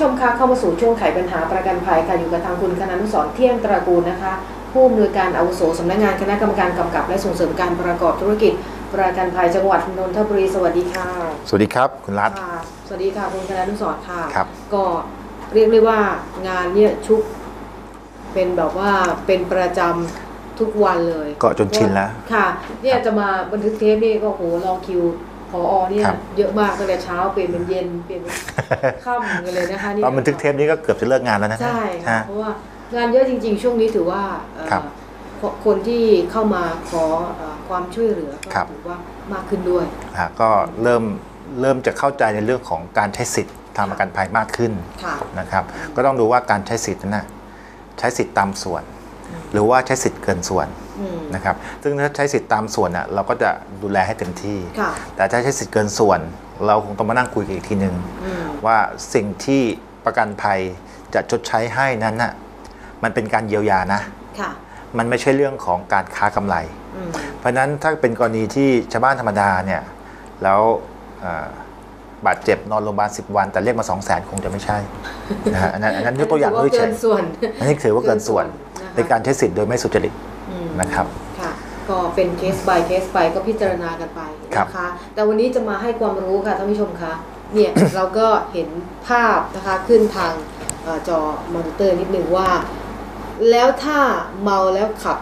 ค่ะท่านผู้ชมคะเข้ามาสู่ช่วงไขปัญหาประกันภัยค่ะอยู่กับทางคุณคณานุสรณ์เที่ยงตระกูลนะคะ ผู้อำนวยการอาวุโสสำนักงานคณะกรรมการกำกับ และส่งเสริมการประกอบธุรกิจ ประกันภัยจังหวัดนนทบุรีสวัสดีค่ะ สวัสดีครับคุณรัฐค่ะสวัสดีค่ะคุณคณานุสรณ์ค่ะครับก็เรียกได้ว่างานเนี่ยชุกเป็นแบบว่าเป็นประจำทุกวันเลย ก็จนชินแล้วค่ะ เนี่ยครับจะมาบันทึกเทปนี่ก็โหรอคิว พอเนี่ยครับ เยอะมากตั้งแต่เช้าเปลี่ยนเป็นเย็นเปลี่ยนเป็นค่ำกันเลยนะคะนี่ตอนบันทึกเทปนี้ก็เกือบจะเลิกงานแล้วนะใช่ค่ะฮะ เพราะว่างานเยอะจริง ๆ ช่วงนี้ถือว่าเอ่อครับคนคนที่เข้ามาขอเอ่อความช่วยเหลือก็ครับ ถือว่ามากขึ้นด้วยฮะก็เริ่มเริ่มจะเข้าใจในเรื่องของการใช้สิทธิ์ทางประกันภัยมากขึ้นค่ะ นะครับ ก็ต้องดูว่าการใช้สิทธิ์นั้นนะใช้สิทธิ์ตามส่วน หรือว่าใช้สิทธิ์เกินส่วนอืม นะครับซึ่งถ้าใช้สิทธิ์ตามส่วนน่ะเราก็จะดูแลให้เต็มที่ค่ะแต่ถ้าใช้สิทธิ์เกินส่วน เราคงต้องมานั่งคุยกันอีกทีหนึ่งอืมว่าสิ่งที่ประกันภัยจะชดใช้ให้นั้นน่ะมันเป็นการเยียวยานะค่ะมันไม่ใช่เรื่องของการค้ากำไรอืมเพราะฉะนั้นถ้าเป็นกรณีที่ชาวบ้านธรรมดาเนี่ยแล้วเอ่อบาดเจ็บนอนโรงพยาบาล10วัน แต่เรียกมา2 0 0 0 0 0คงจะไม่ใช่นะฮะอันนั้นอันนั้นยกตัวอย่างถืด้วยเฉเกิยนส่วนอันนี้ถือว่าเกินส่วนนะคะในการใช้สิทธิ์โดยไม่สุจริตอืม นะครับ ค่ะก็เป็นเคส by เคสไปก็พิจารณากันไปครับนะคะ แต่วันนี้จะมาให้ความรู้ค่ะท่านผู้ชมคะเนี่ยเราก็เห็นภาพนะคะขึ้นทางเอ่อจอมอนิเตอร์นิดหนึ่งว่า แล้วถ้าเมาแล้วขับ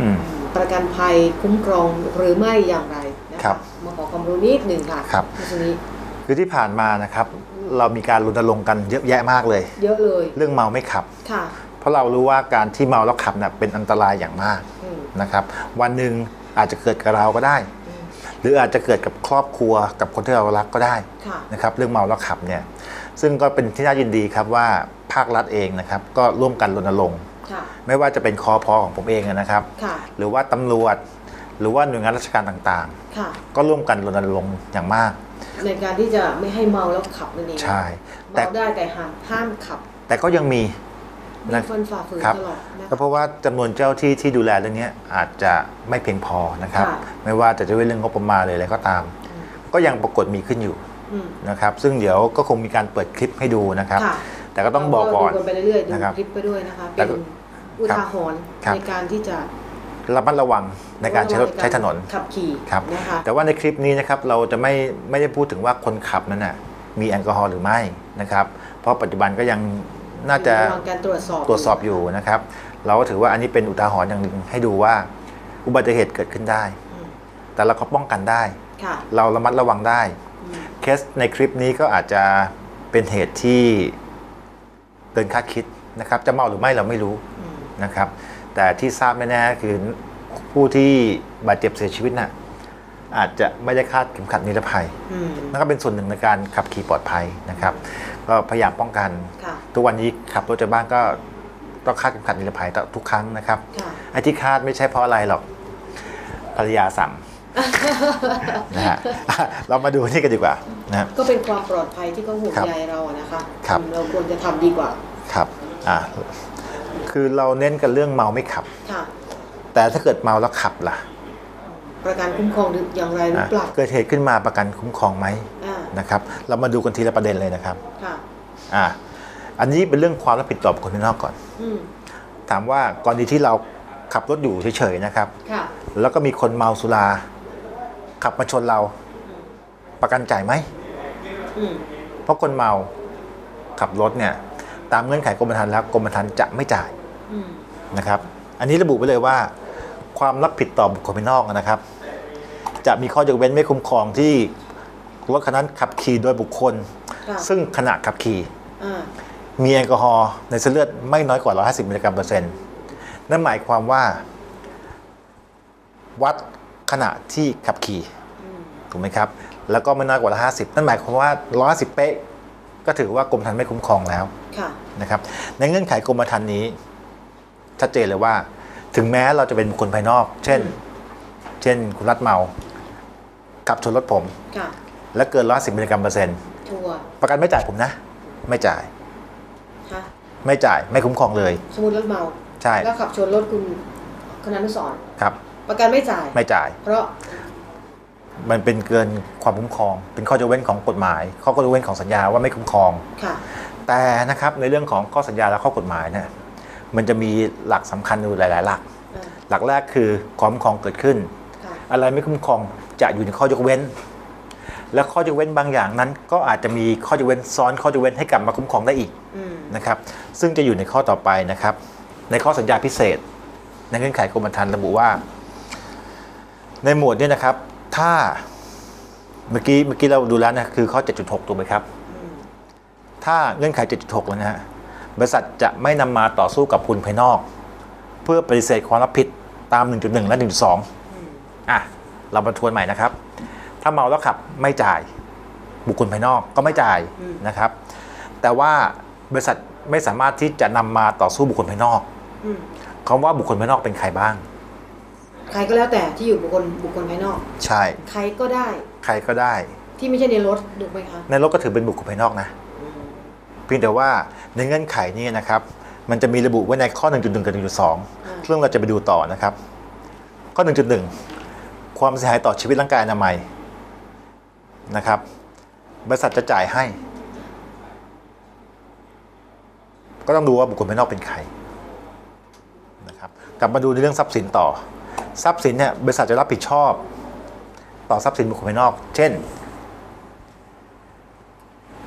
อืมประกันภัยคุ้มครองหรือไม่อย่างไรนะครัคะบมาขอความรู้นิดหนึ่งค่ะครับที่ตรงนี้คือที่ผ่านมานะครับ เรามีการรณรงค์กันเยอะแยะมากเลย เยอะเลย เรื่องเมาไม่ขับค่ะ เพราะเรารู้ว่าการที่เมาแล้วขับน่ะเป็นอันตรายอย่างมากอืมนะครับ วันหนึ่งอาจจะเกิดกับเราก็ได้อืมหรืออาจจะเกิดกับครอบครัวกับคนที่เรารักก็ได้ค่ะนะครับเรื่องเมาแล้วขับเนี่ยซึ่งก็เป็นที่น่ายินดีครับว่าภาครัฐเองนะครับก็ร่วมกันรณรงค์ค่ะไม่ว่าจะเป็นคอพอของผมเองนะครับค่ะหรือว่าตำรวจ หรือว่าหน่วยงานราชการต่างค่ะๆก็ร่วมกันรณรงค์อย่างมาก ในการที่จะไม่ให้เมาแล้วขับนั่นเองใช่ แต่เมาได้แต่ห้ามห้ามขับ แต่ก็ยังมี มีนะคนฝ่าฝืนครับตลอดนะก็เพราะว่าจำนวนเจ้าที่ที่ดูแลเรื่องนี้อาจจะไม่เพียงพอนะครับค่ะไม่ว่าจะด้วยเรื่องงบประมาณเลยอะไรก็ตามอืมก็ยังปรากฏมีขึ้นอยู่อืมนะครับซึ่งเดี๋ยวก็คงมีการเปิดคลิปให้ดูนะครับค่ะแต่ก็ต้องบอกก่อนเราดูไปเรื่อยๆดูนะครับคลิปไปด้วยนะคะแต่เป็นก็อุทาหรณ์ครับในการที่จะระมัดระวังในการใช้รถใช้ถนนขับขี่ครับนะคะแต่ว่าในคลิปนี้นะครับเราจะไม่ไม่ได้พูดถึงว่าคนขับนั้นน่ะมีแอลกอฮอล์หรือไม่นะครับ เพราะปัจจุบันก็ยัง น่าจะอยู่ระหว่างการตรวจสอบตรวจสอบอยู่นะครับ เราก็ถือว่าอันนี้เป็นอุทาหรณ์อย่างหนึ่งให้ดูว่าอุบัติเหตุเกิดขึ้นได้อืมแต่เราก็ป้องกันได้ ค่ะ เราระมัดระวังได้อืมเคสในคลิปนี้ก็อาจจะเป็นเหตุที่เกินคาดคิดนะครับ จะเมาหรือไม่เราไม่รู้อืม นะครับ แต่ที่ทราบแน่ๆคือผู้ที่บาดเจ็บเสียชีวิตน่ะอาจจะไม่ได้คาดเข็มขัดนิรภัย อืม นั่นก็เป็นส่วนหนึ่งในการขับขี่ปลอดภัยนะครับก็พยายามป้องกัน ค่ะ ทุกวันนี้ขับรถจากบ้านก็ต้องคาดเข็มขัดนิรภัยทุกครั้งนะครับค่ะ ไอ้ที่คาดไม่ใช่เพราะอะไรหรอกภรรยาสั่งนะฮะอะเรามาดูนี่กันดีกว่านะครับ ก็เป็นความปลอดภัยที่เขาห่วงครับใยเราอะนะคะครับอืมเราควรจะทำดีกว่า ครับอ่าคือเราเน้นกันเรื่องเมาไม่ขับ ค่ะ แต่ถ้าเกิดเมาแล้วขับล่ะประกันคุ้มครองหรืออย่างไรหรืออะเปล่า เกิดเหตุขึ้นมาประกันคุ้มครองไหมอ่า นะครับ เรามาดูกันทีละประเด็นเลยนะครับค่ะอ่าอันนี้เป็นเรื่องความรับผิดชอบคนภายนอกก่อน อืมถามว่ากรณีที่เราขับรถอยู่เฉยๆนะครับ ค่ะแล้วก็มีคนเมาสุรา ขับมาชนเราประกันจ่ายไหม อืมเพราะคนเมาขับรถเนี่ยตามเงื่อนไขกรมธรรม์แล้วกรมธรรม์จะไม่จ่ายอืมนะครับ อันนี้ระบุไว้เลยว่า ความรับผิดต่อบุคคลภายนอกนะครับ จะมีข้อยกเว้นไม่คุ้มครองที่ รถคันนั้นขับขี่โดยบุคคลค่ะซึ่งขณะขับขี่อ่ามีแอลกอฮอล์ในเส้นเลือดไม่น้อยกว่า 150 มิลลิกรัมเปอร์เซ็นต์นั่นหมายความว่า วัดขณะที่ขับขี่อืมถูกไหมครับ แล้วก็ไม่น้อยกว่า 150 นั่นหมายความว่า 150 เป๊ะ ก็ถือว่ากรมธรรม์ไม่คุ้มครองแล้วค่ะนะครับ ในเงื่อนไขกรมธรรม์นี้ ชัดเจนเลยว่า ถึงแม้เราจะเป็นบุคคลภายนอก เช่น เช่นคุณรัดเมาขับชนรถผมค่ะ และเกิน110มิลลิกรัมเปอร์เซ็นต์ทัวร์ประกันไม่จ่ายผมนะ ไม่จ่าย ฮะไม่จ่ายไม่คุ้มครองเลย สมมติรถเมาใช่แล้วขับชนรถคุณคณานุสรณ์ครับ ประกันไม่จ่าย ไม่จ่าย เพราะมันเป็นเกินความคุ้มครอง เป็นข้อยกเว้นของกฎหมาย ข้อยกเว้นของสัญญาว่าไม่คุ้มครอง ค่ะ แต่นะครับในเรื่องของข้อสัญญาและข้อกฎหมายเนี่ยมันจะมีหลักสำคัญอยู่หลาย ๆ หลักอ่าหลักแรกคือความคุ้มครองเกิดขึ้น ค่ะ อะไรไม่คุ้มครองจะอยู่ในข้อยกเว้น และข้อยกเว้นบางอย่างนั้น ก็อาจจะมีข้อยกเว้นซ้อนข้อยกเว้นให้กลับมาคุ้มครองได้อีกอืมนะครับซึ่งจะอยู่ในข้อต่อไปนะครับ ในข้อสัญญาพิเศษ ในเงื่อนไขกรมธรรม์ระบุว่า ในหมวดเนี่ยนะครับ ถ้าเมื่อกี้เมื่อกี้เราดูแล้วนะคือข้อ 7.6 ถูกไหมครับอืมถ้าเงื่อนไข 7.6 แล้วนะฮะบริษัทจะไม่นำมาต่อสู้กับคุณภายนอก เพื่อปฏิเสธความรับผิดตาม 1.1 และ 1.2อืมอะ เรามาทวนใหม่นะครับ ถ้าเมาแล้วขับไม่จ่าย บุคคลภายนอกก็ไม่จ่ายนะครับ แต่ว่าบริษัทไม่สามารถที่จะนำมาต่อสู้บุคคลภายนอกอืมคำว่าบุคคลภายนอกเป็นใครบ้าง ใครก็แล้วแต่ที่อยู่บุคคลบุคคลภายนอก ใช่ ใครก็ได้ ใครก็ได้ ที่ไม่ใช่ในรถถูกไหมคะในรถก็ถือเป็นบุคคลภายนอกนะอืมเพียงแต่ว่าในเงื่อนไขนี้นะครับ มันจะมีระบุไว้ในข้อ 1.1 กับ 1.2อ่าซึ่งเราจะไปดูต่อนะครับ ข้อ 1.1 ความเสียหายต่อชีวิตร่างกายอนามัย นะครับ บริษัทจะจ่ายให้ ก็ต้องดูว่าบุคคลภายนอกเป็นใครนะครับกลับมาดูในเรื่องทรัพย์สินต่อ ทรัพย์สินเนี่ยบริษัทจะรับผิดชอบ ต่อทรัพย์สินบุคคลภายนอก เช่น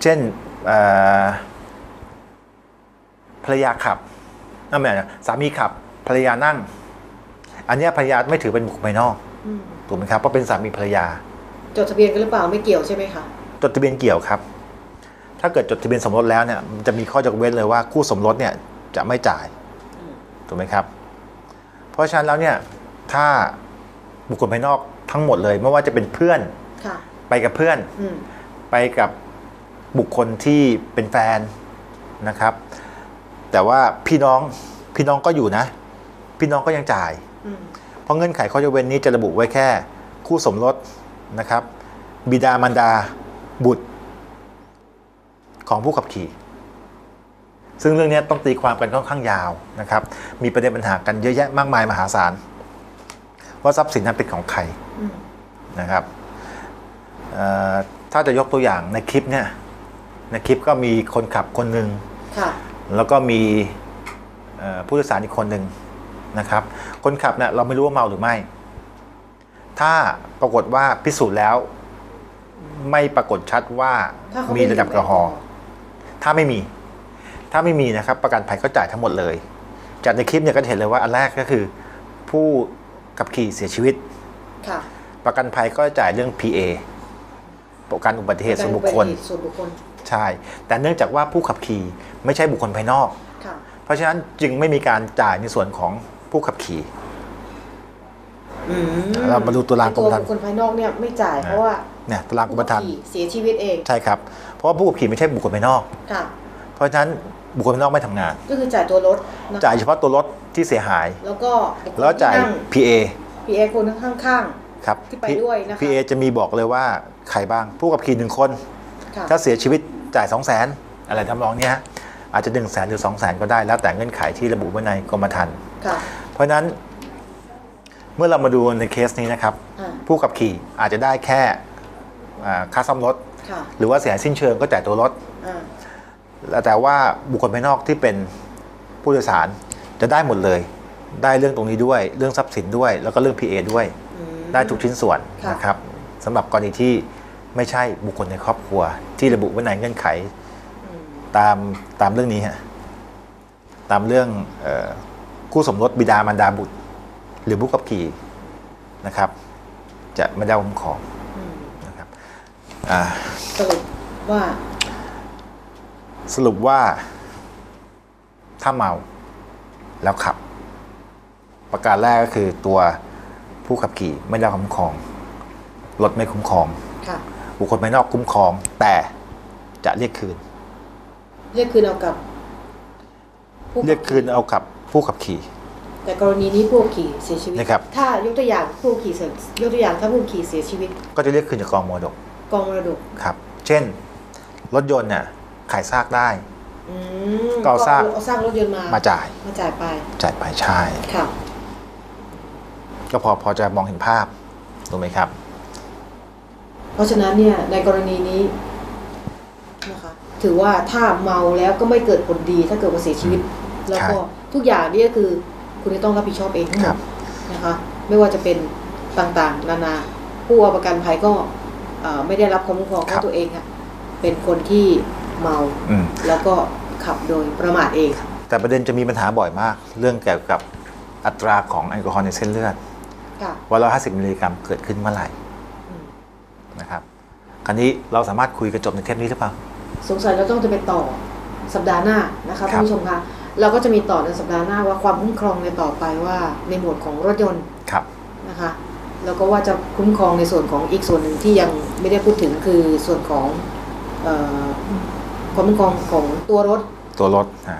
เช่นเอ่อภรรยาขับนั่นหมายถึงสามีขับภรรยานั่ง อันเนี้ยภรรยาไม่ถือเป็นบุคคลภายนอกอืมถูกไหมครับเพราะเป็นสามีภรรยา จดทะเบียนกันหรือเปล่าไม่เกี่ยวใช่ไหมคะจดทะเบียนเกี่ยวครับ ถ้าเกิดจดทะเบียนสมรสแล้วเนี่ยมันจะมีข้อยกเว้นเลยว่าคู่สมรสเนี่ยจะไม่จ่ายอืมถูกไหมครับ เพราะฉะนั้นแล้วเนี่ยถ้าบุคคลภายนอกทั้งหมดเลยไม่ว่าจะเป็นเพื่อนค่ะไปกับเพื่อนอืมไปกับบุคคลที่เป็นแฟนนะครับ แต่ว่าพี่น้องพี่น้องก็อยู่นะ พี่น้องก็ยังจ่ายอืมเพราะเงื่อนไขข้อยกเว้นนี้จะระบุไว้แค่ คู่สมรส นะครับ บิดามารดาบุตร ของผู้ขับขี่ ซึ่งเรื่องนี้ต้องตีความกันค่อนข้างยาวนะครับ มีประเด็นปัญหากันเยอะแยะมากมายมหาศาลว่าทรัพย์สินนั้นเป็นของใครอืมนะครับเอ่อถ้าจะยกตัวอย่างในคลิปเนี่ยในคลิปก็มีคนขับคนหนึ่งค่ะแล้วก็มีเอ่อผู้โดยสารอีกคนหนึ่งนะครับ คนขับเนี่ยเราไม่รู้ว่าเมาหรือไม่ ถ้าปรากฏว่าพิสูจน์แล้ว ไม่ปรากฏชัดว่าถ้าเขามีระดับแอลกอฮอล์ถ้าไม่มี ถ้าไม่มีนะครับ ประกันภัยก็จ่ายทั้งหมดเลย จากในคลิปเนี่ยก็จะเห็นเลยว่าอันแรกก็คือ ผู้ขับขี่เสียชีวิต ค่ะประกันภัยก็จ่ายเรื่อง PA ประกันอุบัติเหตุส่วนบุคคล ส่วนบุคคลใช่ แต่เนื่องจากว่าผู้ขับขี่ไม่ใช่บุคคลภายนอก ค่ะเพราะฉะนั้นจึงไม่มีการจ่ายในส่วนของผู้ขับขี่ อืมเรามาดูตัวรางกรมธรรม์บุคคลภายนอกเนี่ยไม่จ่ายเพราะว่าเนี่ยตารางกรมธรรม์ผู้ขี่เสียชีวิตเองใช่ครับ เพราะว่าผู้ขับขี่ไม่ใช่บุคคลภายนอก ค่ะ เพราะฉะนั้นบุคคลภายนอกไม่ทำงาน ก็คือจ่ายตัวรถนะคะจ่ายเฉพาะตัวรถที่เสียหาย แล้วก็บุคคแล้วจ่ายที่นั่ง PA PA คนข้าง ครับ ที่ไปด้วยนะคะ PA จะมีบอกเลยว่าใครบ้างผู้ขับขี่หนึ่งคน ๆค่ะถ้าเสียชีวิตจ่าย 2 0 0 0 0นอะไรทำนองเนี้ยอาจจะ1นึ่งแสนหรือ 2 0 0แสนก็ได้ แล้วแต่เงื่อนไขที่ระบุไว้ในกรมธรรม์ค่ะ เพราะฉะนั้น เมื่อเรามาดูในเคสนี้นะครับ อ่าผู้ขับขี่อาจจะได้แค่อ่าค่าซ่อมรถ ค่ะหรือว่าเสียหายสิ้นเชิงก็จ่ายตัวรถ อ่าแต่ว่าบุคคลภายนอกที่เป็นผู้โดยสารจะได้หมดเลย ได้เรื่องตรงนี้ด้วย เรื่องทรัพย์สินด้วย แล้วก็เรื่อง PA ด้วย อืม ได้ทุกชิ้นส่วนค่ะ นะครับสำหรับกรณีที่ไม่ใช่บุคคลในครอบครัว ที่ระบุไว้ในเงื่อนไขอืมตามตามเรื่องนี้ฮะตามเรื่องเออคู่สมรสบิดามารดาบุตร หรือผู้ขับขี่นะครับ จะไม่ได้คุ้มครองอืมนะครับอ่าสรุปว่า สรุปว่า ถ้าเมาแล้วขับ ประการแรกก็คือตัวผู้ขับขี่ไม่ได้คุ้มครองรถไม่คุ้มครองค่ะบุคคลภายนอกคุ้มครอง แต่จะเรียกคืน เรียกคืนเอากับผู้เรียกคืนเอากับผู้ขับขี่ แต่กรณีนี้ผู้ขับขี่เสียชีวิต นะครับ ถ้ายกตัวอย่างผู้ขับขี่เสียยกตัวอย่างถ้าผู้ขับขี่เสียชีวิต ก็จะเรียกคืนจากกองมรดกกองมรดกครับ เช่น รถยนต์เนี่ยขายซากได้ อืมก็เอาซาก เอาซากรถยนต์มามาจ่ายมาจ่ายไปจ่ายไปใช่ค่ะก็พอพอจะมองเห็นภาพถูกไหมครับ เพราะฉะนั้นเนี่ยในกรณีนี้นะคะถือว่าถ้าเมาแล้วก็ไม่เกิดผลดีถ้าเกิดว่าเสียชีวิต แล้วก็ทุกอย่างนี่ก็คือ คุณจะต้องรับผิดชอบเองทั้งหมครัดบนะคะ ไม่ว่าจะเป็นต่างๆ นานาผู้เอาประกันภัยก็เอ่อไม่ได้รับความคุ้มครองเพครับราะตัวเองอะเป็นคนที่เมาอืมแล้วก็ขับโดยประมาทเอง แต่ประเด็นจะมีปัญหาบ่อยมาก เรื่องเกี่ยวกับอัตราของแอลกอฮอล์ในเส้นเลือดค่ะว่า150มิลลิกรัมเกิดขึ้นเมื่อไหร่อืมนะครับคราวนี้เราสามารถคุยกันจบในเทปนี้หรือเปล่า สงสัยเราต้องจะไปต่อสัปดาห์หน้านะคะครัท่าบนผู้ชมคะ เราก็จะมีต่อในสัปดาห์หน้าว่าความคุ้มครองในต่อไปว่าในหมวดของรถยนต์ครับนะคะแล้วก็ว่าจะคุ้มครองในส่วนของอีกส่วนหนึ่งที่ยังไม่ได้พูดถึงคือส่วนของเออความคุ้มครองของตัวรถ ตัวรถอ่า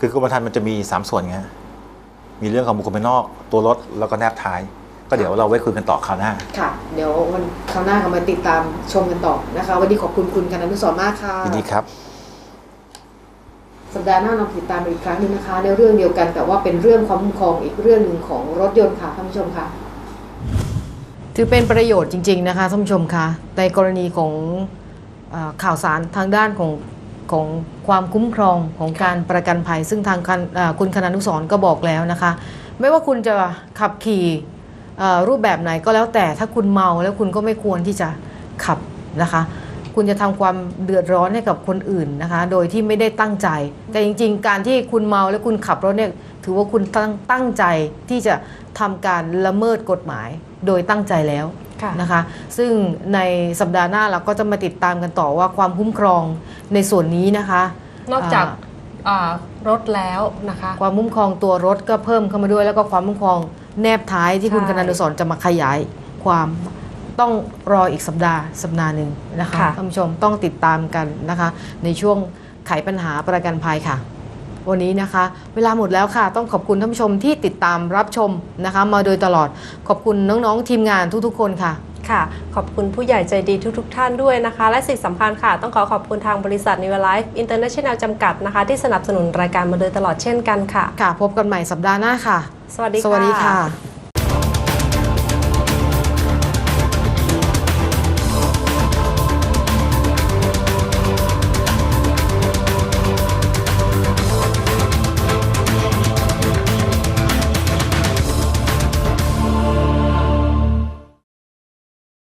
คือกรมธรรม์มันจะมี 3 ส่วนไงฮะมีเรื่องของบุคคลภายนอก ตัวรถแล้วก็แนบท้าย ก็เดี๋ยวเราไว้คุยกันต่อคราวหน้า ค่ะ เดี๋ยววันคราวหน้าเรามาติดตามชมกันต่อนะคะ วันนี้ขอบคุณคุณคณะนุสรณ์มากค่ะยินดีครับ สัปดาห์หน้าเราติดตามอีกครั้งนึงนะคะ ในเรื่องเดียวกันแต่ว่าเป็นเรื่องความคุ้มครองอีกเรื่องหนึ่งของรถยนต์ค่ะท่านผู้ชมค่ะ ถือเป็นประโยชน์จริง ๆ นะคะท่านผู้ชมคะในกรณีของอข่าวสารทางด้านของของความคุ้มครองของการประกันภัย ซึ่งทางคุณคณานุสรณ์ก็บอกแล้วนะคะ ไม่ว่าคุณจะขับขี่รูปแบบไหนก็แล้วแต่ถ้าคุณเมาแล้วคุณก็ไม่ควรที่จะขับนะคะ คุณจะทำความเดือดร้อนให้กับคนอื่นนะคะ โดยที่ไม่ได้ตั้งใจ แต่จริง ๆ การที่คุณเมาแล้วคุณขับรถเนี่ยถือว่าคุณตั้งตั้งใจที่จะทำการละเมิดกฎหมายโดยตั้งใจแล้วค่ะนะคะ ซึ่งในสัปดาห์หน้าเราก็จะมาติดตามกันต่อว่าความคุ้มครองในส่วนนี้นะคะ นอกจากอ่อ่ารถแล้วนะคะ ความคุ้มครองตัวรถก็เพิ่มเข้ามาด้วย แล้วก็ความคุ้มครองแนบท้ายที่คุณใช่คณานุสรณ์จะมาขยายความ ต้องรออีกสัปดาห์สัปดาห์หนึ่งนะคะค่ะ ท่านผู้ชมต้องติดตามกันนะคะ ในช่วงไขปัญหาประกันภัยค่ะ วันนี้นะคะ เวลาหมดแล้วค่ะ ต้องขอบคุณท่านผู้ชมที่ติดตามรับชมนะคะ มาโดยตลอดขอบคุณน้องๆทีมงานทุกๆคนค่ะ ค่ะ ขอบคุณผู้ใหญ่ใจดีทุกๆท่านด้วยนะคะ และสิ่งสำคัญค่ะ ต้องขอขอบคุณทางบริษัท New Life International จำกัดนะคะ ที่สนับสนุนรายการมาโดยตลอดเช่นกันค่ะ ค่ะ พบกันใหม่สัปดาห์หน้าค่ะ สวัสดีสวัสดีค่ะ